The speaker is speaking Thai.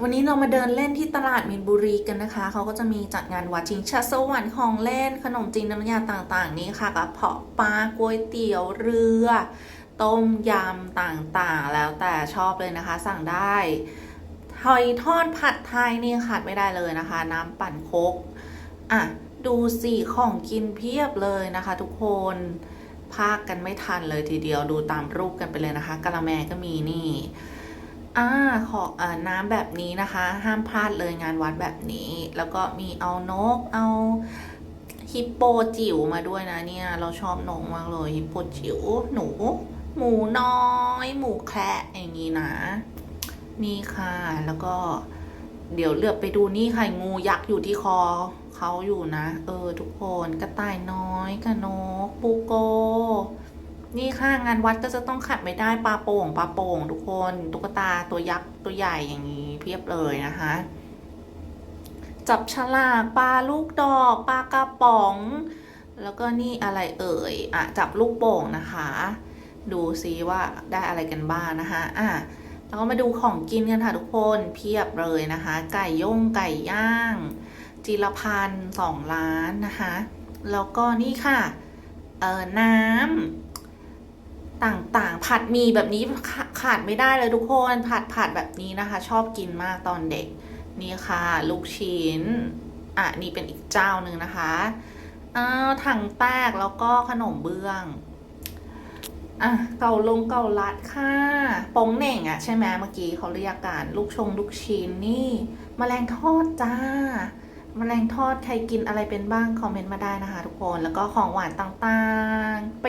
วันนี้เรามาเดินเล่นที่ตลาดมินบุรีกันนะคะ เขาก็จะมีจัดงานวัดชิงชาสวรรค์ของเล่น ขนมจีนน้ำยาต่างๆ นี้ค่ะกระเพาะปลาก๋วยเตี๋ยวเรือ ต้มยำต่างๆ แล้วแต่ชอบเลยนะคะ สั่งได้หอยทอดผัดไทยนี่ขาดไม่ได้เลยนะคะ น้ำปั่นโคกอะดูสิของกินเพียบเลยนะคะ ทุกคนพากกันไม่ทันเลยทีเดียวดูตามรูปกันไปเลยนะคะกะละแมก็มีนี่ อ่าขออ่าน้ำแบบนี้นะคะ ห้ามพลาดเลยงานวัดแบบนี้ แล้วก็มีเอานกเอาฮิปโปจิ๋วมาด้วยนะเนี่ย เราชอบนกมากเลยฮิปโปจิ๋วหนู หมูน้อย หมูแคระอย่างนี้นะ นี่ค่ะแล้วก็ เดี๋ยวเลือบไปดูนี่ค่ะงูยักษ์อยู่ที่คอเขาอยู่นะ เออ ทุกคนกระต่ายน้อยกระนกปูโก นี่ค่ะงานวัดก็จะต้องขัดไม่ได้ปลาโป่งปลาโป่งทุกคนตุ๊กตาตัวยักษ์ตัวใหญ่อย่างนี้เพียบเลยนะคะ จับฉลากปลาลูกดอกปลากระป๋อง แล้วก็นี่อะไรเอ่ยอะจับลูกโป่งนะคะ ดูซิว่าได้อะไรกันบ้างนะคะอะแล้วก็มาดูของกินกันค่ะทุกคนเพียบเลยนะคะ ไก่ย่งไก่ย่างจิรพันธ์สองล้านนะคะ แล้วก็นี่ค่ะเอ่อน้ำ ต่างๆ ผัดมีแบบนี้ขาดไม่ได้เลยทุกคนผัดผัดแบบนี้นะคะ ชอบกินมากตอนเด็ก นี่ค่ะ ลูกชิ้น อะ นี่เป็นอีกเจ้าหนึ่งนะคะอ้าวถังแตกแล้วก็ขนมเบื้องอะเก่าลงเก่าลัดค่ะปงเหน่งอะใช่ไหมเมื่อกี้เขาเรียกกันลูกชงลูกชิ้นนี่มแมลงทอดจ้าแมลงทอดใครกินอะไรเป็นบ้างคอมเมนต์มาได้นะคะทุกคนแล้วก็ของหวานต่างๆ